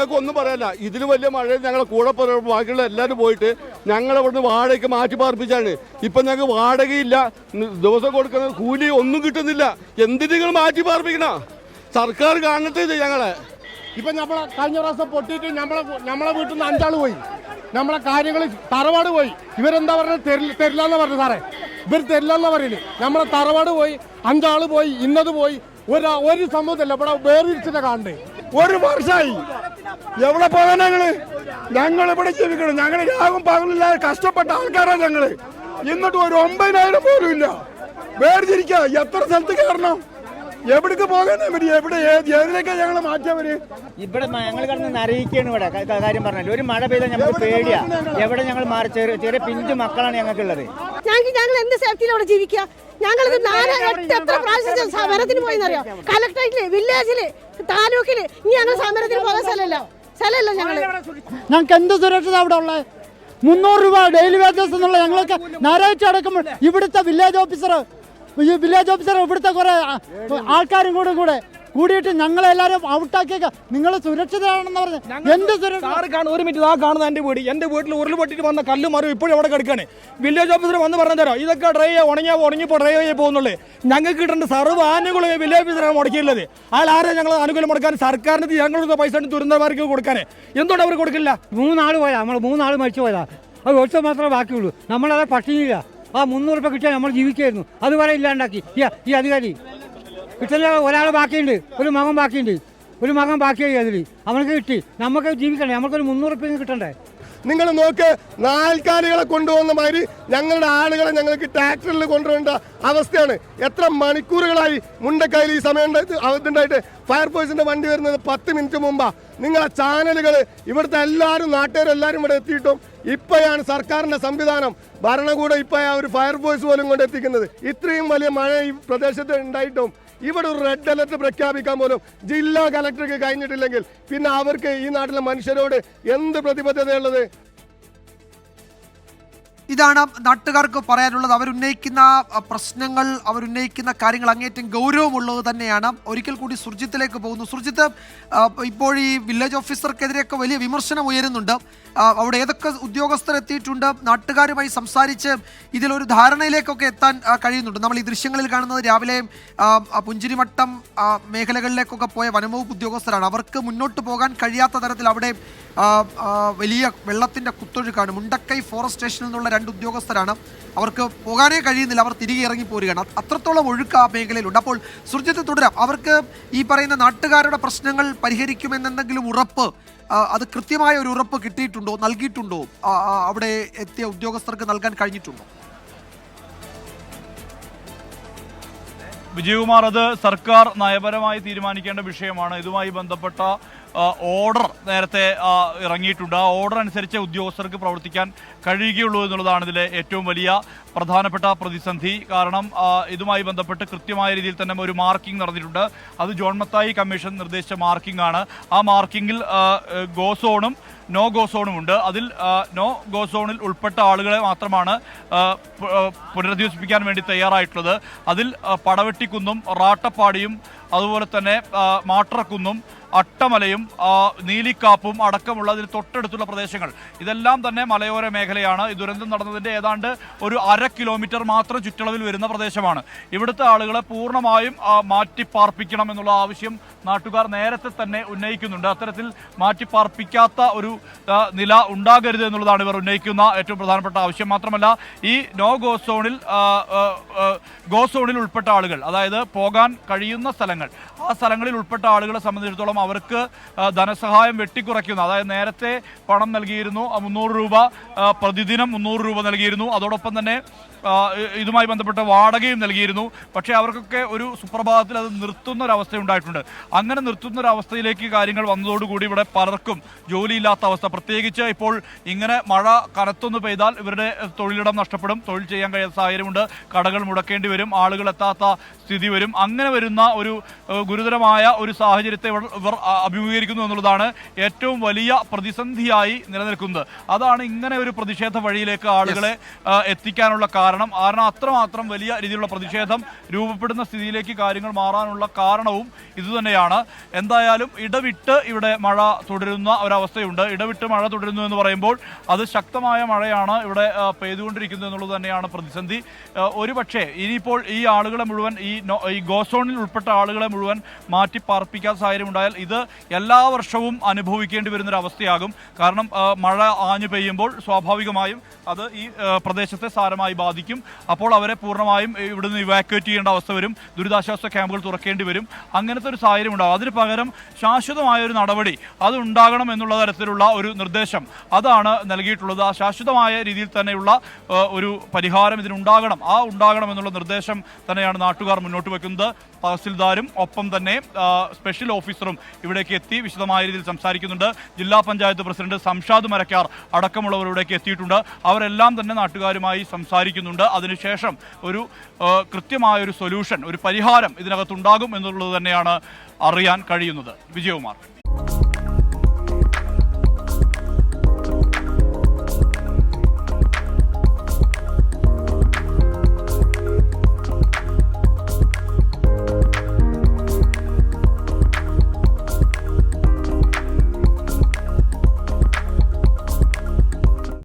ഞങ്ങൾക്ക് ഒന്നും പറയാനില്ല ഇതിന് വലിയ മഴ ഞങ്ങളെ കൂടെ ബാക്കിയുള്ള എല്ലാവരും പോയിട്ട് ഞങ്ങളെ ഇവിടുന്ന് വാടകയ്ക്ക് മാറ്റി പാർപ്പിച്ചാണ്. ഇപ്പം ഞങ്ങൾക്ക് വാടകയില്ല. ദിവസം കൊടുക്കുന്ന കൂലി ഒന്നും കിട്ടുന്നില്ല. എന്തിന് നിങ്ങൾ മാറ്റി പാർപ്പിക്കണ? സർക്കാർ കാണട്ടെ ഇത് ഞങ്ങളെ. ഇപ്പം നമ്മളെ കഴിഞ്ഞ പ്രാവശ്യം പൊട്ടിയിട്ട് നമ്മളെ നമ്മളെ വീട്ടിൽ നിന്ന് അഞ്ചാൾ പോയി. നമ്മളെ കാര്യങ്ങൾ തറവാട് പോയി. ഇവരെന്താ പറഞ്ഞത് തരില്ല തരില്ല എന്ന് പറഞ്ഞു സാറേ. ഇവർ തരില്ല എന്ന് പറയുന്നത് നമ്മളെ തറവാട് പോയി അഞ്ചാൾ പോയി ഇന്നത് പോയി. ഒരു ഒരു സംഭവത്തില്ല. ഇവിടെ വേറിരിച്ചിട്ട് കാണണ്ടേ. ഒരു വർഷമായി എവിടെ പോകാൻ ഞങ്ങൾ? ഞങ്ങൾ ഇവിടെ ജീവിക്കണം ഞങ്ങൾ രാഗം പകലില്ലാതെ കഷ്ടപ്പെട്ട ആൾക്കാരാണ് ഞങ്ങൾ. എന്നിട്ട് ഒരു ഒമ്പതിനായിരം പോലും ഇല്ല. വേർതിരിക്ക. എത്ര സ്ഥലത്ത് കയറണം? എവിടേക്ക് പോകാൻ പറ്റി എവിടെ ഏത് ഏതിലേക്കാ ഞങ്ങൾ മാറ്റിയവര്? ഇവിടെ ഞങ്ങൾ കിടന്ന് നരയിക്കാണ് ഇവിടെ. കാര്യം പറഞ്ഞാൽ ഒരു മഴ പെയ്താൽ ഞങ്ങൾ പേടിയാ. എവിടെ ഞങ്ങൾ മാറി? ചെറിയ ചെറിയ പിഞ്ചു മക്കളാണ് ഞങ്ങൾക്കുള്ളത്. ഞങ്ങൾക്ക് ഞങ്ങൾ എന്ത് സേഫ്റ്റിയിലൂടെ ജീവിക്കുക? ഞങ്ങൾ ഇത് നാല് എട്ട് എത്ര പ്രാവശ്യം സമരത്തിന് പോയെന്നറിയോ കലക്ടറേറ്റിൽ വില്ലേജിൽ താലൂക്കിൽ ഇനി ഞങ്ങൾ സമരത്തിന് പോകാൻ സ്ഥലമല്ല. സ്ഥലമല്ല ഞങ്ങൾ ഞങ്ങൾക്ക് എന്ത് സുരക്ഷിത അവിടെ ഉള്ളത് മുന്നൂറ് രൂപ ഡെയിലി വേജസ് എന്നുള്ള ഞങ്ങളൊക്കെ ഞായറാഴ്ച അടക്കുമ്പോൾ ഇവിടുത്തെ വില്ലേജ് ഓഫീസർ ഈ വില്ലേജ് ഓഫീസർ ഇവിടുത്തെ കുറെ ആൾക്കാരും കൂടെ കൂടെ. കൂടിയിട്ട് ഞങ്ങളെല്ലാരും ഔട്ടാക്കിയേക്ക നിങ്ങൾ സുരക്ഷിതരാണെന്ന് പറഞ്ഞ് എന്ത് സുരക്ഷ ഒരു മിനിറ്റ് ആ കാണുന്ന എന്റെ വീട്. എന്റെ വീട്ടിൽ ഉരുൾപൊട്ടിട്ട് വന്ന കല്ല് മറും ഇപ്പോഴും അവിടെ കിടക്കാണ്. വില്ലേജ് ഓഫീസർ വന്ന് പറഞ്ഞു തരാം. ഇതൊക്കെ ഡ്രൈ ഉണങ്ങിയാ ഉണങ്ങിപ്പോ ഡ്രൈ ചെയ്യാൻ പോകുന്നുള്ളൂ. ഞങ്ങൾക്ക് കിട്ടേണ്ട സർവ ആനുകൂല്യം വില്ലേജ് ഓഫീസറാണ് മുടക്കിയുള്ളത് അയാൾ ആരെ ഞങ്ങൾ ആനുകൂല്യം മുടക്കാൻ? സർക്കാരിന് ഞങ്ങളുടെ പൈസ ദുരന്തമാർക്ക് കൊടുക്കാനേ. എന്തുകൊണ്ട് അവർ കൊടുക്കില്ല? മൂന്നാൾ പോയതാ. നമ്മൾ മൂന്നാൾ മരിച്ചു പോയതാ. അത് ഒറ്റ മാത്രമേ ബാക്കിയുള്ളൂ. നമ്മളത് പട്ടിണിയില്ല. ആ മുന്നൂറ് രൂപ കിട്ടിയാൽ നമ്മൾ ജീവിക്കായിരുന്നു അതുവരെ ഇല്ലാണ്ടാക്കി. ഈ അധികാരി. കിട്ടുന്ന ഒരാൾ ബാക്കിയുണ്ട്. ഒരു മകൻ ബാക്കിയുണ്ട്. ഒരു മകൻ ബാക്കിയായി അതിൽ അവനക്ക് കിട്ടി. നമുക്ക് ജീവിക്കണ്ടേ? നമുക്കൊരു മുന്നൂറ് ഉപ്പ് കിട്ടണ്ടേ? നിങ്ങൾ നോക്ക് നാൽക്കാലികളെ കൊണ്ടുപോകുന്ന മാതിരി ഞങ്ങളുടെ ആളുകളെ ഞങ്ങൾക്ക് ട്രാക്ടറിൽ കൊണ്ടുപോകേണ്ട അവസ്ഥയാണ്. എത്ര മണിക്കൂറുകളായി മുണ്ടക്കയിൽ ഈ സമയം ഉണ്ടായിട്ട് അതുണ്ടായിട്ട് ഫയർഫോഴ്സിന്റെ വണ്ടി വരുന്നത് പത്ത് മിനിറ്റ് മുമ്പാ. നിങ്ങളെ ചാനലുകൾ ഇവിടുത്തെ എല്ലാവരും നാട്ടുകാരും എല്ലാവരും ഇവിടെ എത്തിയിട്ടും ഇപ്പോഴാണ് സർക്കാരിന്റെ സംവിധാനം ഭരണകൂടം ഇപ്പോഴാണ് ഒരു ഫയർഫോഴ്സ് പോലും കൊണ്ട് എത്തിക്കുന്നത്. ഇത്രയും വലിയ മഴ ഈ പ്രദേശത്ത് ഉണ്ടായിട്ടും ഇവിടെ ഒരു റെഡ് അലർട്ട് പ്രഖ്യാപിക്കാൻ പോലും ജില്ലാ കലക്ടർക്ക് കഴിഞ്ഞിട്ടില്ലെങ്കിൽ പിന്നെ അവർക്ക് ഈ നാട്ടിലെ മനുഷ്യരോട് എന്ത് പ്രതിബദ്ധതയുള്ളത്? ഇതാണ് നാട്ടുകാർക്ക് പറയാനുള്ളത്. അവരുന്നയിക്കുന്ന പ്രശ്നങ്ങൾ അവരുന്നയിക്കുന്ന കാര്യങ്ങൾ അങ്ങേറ്റം ഗൗരവമുള്ളത് തന്നെയാണ്. ഒരിക്കൽ കൂടി സുർജിത്തിലേക്ക് പോകുന്നു. സുർജിത്ത് ഇപ്പോൾ ഈ വില്ലേജ് ഓഫീസർക്കെതിരെയൊക്കെ വലിയ വിമർശനം ഉയരുന്നുണ്ട്. അവിടെ ഏതൊക്കെ ഉദ്യോഗസ്ഥർ എത്തിയിട്ടുണ്ട്? നാട്ടുകാരുമായി സംസാരിച്ച് ഇതിലൊരു ധാരണയിലേക്കൊക്കെ എത്താൻ കഴിയുന്നുണ്ട്. നമ്മൾ ഈ ദൃശ്യങ്ങളിൽ കാണുന്നത് രാവിലെ പുഞ്ചിരിമട്ടം മേഖലകളിലേക്കൊക്കെ പോയ വനംവകുപ്പ് ഉദ്യോഗസ്ഥരാണ്. അവർക്ക് മുന്നോട്ട് പോകാൻ കഴിയാത്ത തരത്തിൽ അവിടെ വലിയ വെള്ളത്തിന്റെ കുത്തൊഴുക്കാണ്. മുണ്ടക്കൈ ഫോറസ്റ്റ് സ്റ്റേഷനിൽ നിന്നുള്ള രണ്ട് ഉദ്യോഗസ്ഥരാണ്. അവർക്ക് പോകാനേ കഴിയുന്നില്ല. അവർ തിരികെ ഇറങ്ങി പോരുകയാണ്. അത്രത്തോളം ഒഴുക്ക് ആ മേഖലയിലുണ്ട്. അപ്പോൾ സുർജിത്ത് തുടരാം. അവർക്ക് ഈ പറയുന്ന നാട്ടുകാരുടെ പ്രശ്നങ്ങൾ പരിഹരിക്കുമെന്നെന്തെങ്കിലും ഉറപ്പ് അത് കൃത്യമായ ഒരു ഉറപ്പ് കിട്ടിയിട്ടുണ്ടോ നൽകിയിട്ടുണ്ടോ അവിടെ എത്തിയ ഉദ്യോഗസ്ഥർക്ക് നൽകാൻ കഴിഞ്ഞിട്ടുണ്ടോ? വിജയകുമാർ അത് സർക്കാർ നയപരമായി തീരുമാനിക്കേണ്ട വിഷയമാണ്. ഇതുമായി ബന്ധപ്പെട്ട ഓർഡർ നേരത്തെ ഇറങ്ങിയിട്ടുണ്ട്. ആ ഓർഡർ അനുസരിച്ച് ഉദ്യോഗസ്ഥർക്ക് പ്രവർത്തിക്കാൻ കഴിയുകയുള്ളൂ എന്നുള്ളതാണ് ഇതിലെ ഏറ്റവും വലിയ പ്രധാനപ്പെട്ട പ്രതിസന്ധി. കാരണം ഇതുമായി ബന്ധപ്പെട്ട് കൃത്യമായ രീതിയിൽ തന്നെ ഒരു മാർക്കിംഗ് നടന്നിട്ടുണ്ട്. അത് ജോൺ മത്തായി കമ്മീഷൻ നിർദ്ദേശിച്ച മാർക്കിംഗ് ആണ്. ആ മാർക്കിങ്ങിൽ ഗോസോണും നോ ഗോ സോണും ഉണ്ട്. അതിൽ നോ ഗോ സോണിൽ ഉൾപ്പെട്ട ആളുകളെ മാത്രമാണ് പുനരധിവസിപ്പിക്കാൻ വേണ്ടി തയ്യാറായിട്ടുള്ളത്. അതിൽ പടവെട്ടിക്കുന്നും റാട്ടപ്പാടിയും അതുപോലെ തന്നെ മാട്ടറക്കുന്നും അട്ടമലയും നീലിക്കാപ്പും അടക്കമുള്ള അതിന് തൊട്ടടുത്തുള്ള പ്രദേശങ്ങൾ. ഇതെല്ലാം തന്നെ മലയോര മേഖലയാണ്. ഈ ദുരന്തം നടന്നതിന്റെ ഏതാണ്ട് ഒരു അര കിലോമീറ്റർ മാത്രം ചുറ്റളവിൽ വരുന്ന പ്രദേശമാണ്. ഇവിടുത്തെ ആളുകളെ പൂർണമായും മാറ്റിപ്പാർപ്പിക്കണം എന്നുള്ള ആവശ്യം നാട്ടുകാർ നേരത്തെ തന്നെ ഉന്നയിക്കുന്നുണ്ട്. അത്തരത്തിൽ മാറ്റിപ്പാർപ്പിക്കാത്ത ഒരു നില ഉണ്ടാകരുത് എന്നുള്ളതാണ് ഇവർ ഉന്നയിക്കുന്ന ഏറ്റവും പ്രധാനപ്പെട്ട ആവശ്യം. മാത്രമല്ല ഈ നോ ഗോ സോണിൽ ഗോ സോണിൽ ഉൾപ്പെട്ട ആളുകൾ അതായത് പോകാൻ കഴിയുന്ന സ്ഥലങ്ങൾ ആ സ്ഥലങ്ങളിൽ ഉൾപ്പെട്ട ആളുകളെ സംബന്ധിച്ചിടത്തോളം അവർക്ക് ധനസഹായം വെട്ടിക്കുറയ്ക്കുന്ന. അതായത് നേരത്തെ പണം നൽകിയിരുന്നു മുന്നൂറ് രൂപ പ്രതിദിനം മുന്നൂറ് രൂപ നൽകിയിരുന്നു. അതോടൊപ്പം തന്നെ ഇതുമായി ബന്ധപ്പെട്ട വാടകയും നൽകിയിരുന്നു. പക്ഷേ അവർക്കൊക്കെ ഒരു സുപ്രഭാതത്തിൽ അത് നിർത്തുന്ന ഒരു അവസ്ഥ ഉണ്ടായിട്ടുണ്ട് അങ്ങനെ നിർത്തുന്ന ഒരു അവസ്ഥയിലേക്ക് കാര്യങ്ങൾ വന്നതോടുകൂടി ഇവിടെ പലർക്കും ജോലിയില്ലാത്ത അവസ്ഥ പ്രത്യേകിച്ച് ഇപ്പോൾ ഇങ്ങനെ മഴ കനത്തൊന്ന് പെയ്താൽ ഇവരുടെ തൊഴിലിടം നഷ്ടപ്പെടും. തൊഴിൽ ചെയ്യാൻ കഴിയാത്ത സാഹചര്യമുണ്ട്. കടകൾ മുടക്കേണ്ടി വരും. ആളുകൾ എത്താത്ത സ്ഥിതി വരും. അങ്ങനെ വരുന്ന ഒരു ഗുരുതരമായ ഒരു സാഹചര്യത്തെ ഇവർ അഭിമുഖീകരിക്കുന്നു എന്നുള്ളതാണ് ഏറ്റവും വലിയ പ്രതിസന്ധിയായി നിലനിൽക്കുന്നത്. അതാണ് ഇങ്ങനെ ഒരു പ്രതിഷേധ വഴിയിലേക്ക് ആളുകളെ എത്തിക്കാനുള്ള കാരണം. കാരണം അത്രമാത്രം വലിയ രീതിയിലുള്ള പ്രതിഷേധം രൂപപ്പെടുന്ന സ്ഥിതിയിലേക്ക് കാര്യങ്ങൾ മാറാനുള്ള കാരണവും ഇതുതന്നെയാണ്. എന്തായാലും ഇടവിട്ട് ഇവിടെ മഴ തുടരുന്ന ഒരവസ്ഥയുണ്ട്. ഇടവിട്ട് മഴ തുടരുന്നു എന്ന് പറയുമ്പോൾ അത് ശക്തമായ മഴയാണ് ഇവിടെ പെയ്തുകൊണ്ടിരിക്കുന്നത് എന്നുള്ളത് തന്നെയാണ് പ്രതിസന്ധി. ഒരുപക്ഷേ ഒരുപക്ഷെ ഇനിയിപ്പോൾ ഈ ആളുകളെ മുഴുവൻ ഈ ഈ ഗോസോണിൽ ഉൾപ്പെട്ട ആളുകളെ മുഴുവൻ മാറ്റി പാർപ്പിക്കാൻ സാഹചര്യം ഉണ്ടായാൽ ഇത് എല്ലാ വർഷവും അനുഭവിക്കേണ്ടി വരുന്ന ഒരു അവസ്ഥയാകും കാരണം മഴ ആഞ്ഞു പെയ്യുമ്പോൾ സ്വാഭാവികമായും അത് ഈ പ്രദേശത്തെ സാരമായി ബാധിക്കും. അപ്പോൾ അവരെ പൂർണമായും ഇവിടുന്ന് ഇവാക്വേറ്റ് ചെയ്യേണ്ട അവസ്ഥ വരും. ദുരിതാശ്വാസ ക്യാമ്പുകൾ തുറക്കേണ്ടി വരും. അങ്ങനത്തെ ഒരു സാഹചര്യം ഉണ്ടാകും അതിന് പകരം ശാശ്വതമായ ഒരു നടപടി അത് ഉണ്ടാകണം എന്നുള്ള തരത്തിലുള്ള ഒരു നിർദ്ദേശം അതാണ് നൽകിയിട്ടുള്ളത്. ആ ശാശ്വതമായ രീതിയിൽ തന്നെയുള്ള ഒരു പരിഹാരം ഇതിനുണ്ടാകണം. ആ ഉണ്ടാകണം എന്നുള്ള നിർദ്ദേശം തന്നെയാണ് നാട്ടുകാർ മുന്നോട്ട് വെക്കുന്നത്. തഹസിൽദാരും ഒപ്പം തന്നെ സ്പെഷ്യൽ ഓഫീസറും ഇവിടേക്ക് എത്തി വിശദമായ രീതിയിൽ സംസാരിക്കുന്നുണ്ട്. ജില്ലാ പഞ്ചായത്ത് പ്രസിഡന്റ് സംഷാദ് മരക്കാർ അടക്കമുള്ളവർ ഇവിടേക്ക് എത്തിയിട്ടുണ്ട്. അവരെല്ലാം തന്നെ നാട്ടുകാരുമായി സംസാരിക്കുന്നുണ്ട്. അതിനുശേഷം ഒരു ആ, കൃത്യമായ ഒരു സൊല്യൂഷൻ ഒരു പരിഹാരം ഇതിനകത്തുണ്ടാകും എന്നുള്ളത് തന്നെയാണ് അറിയാൻ കഴിയുന്നത്. വിജയകുമാർ.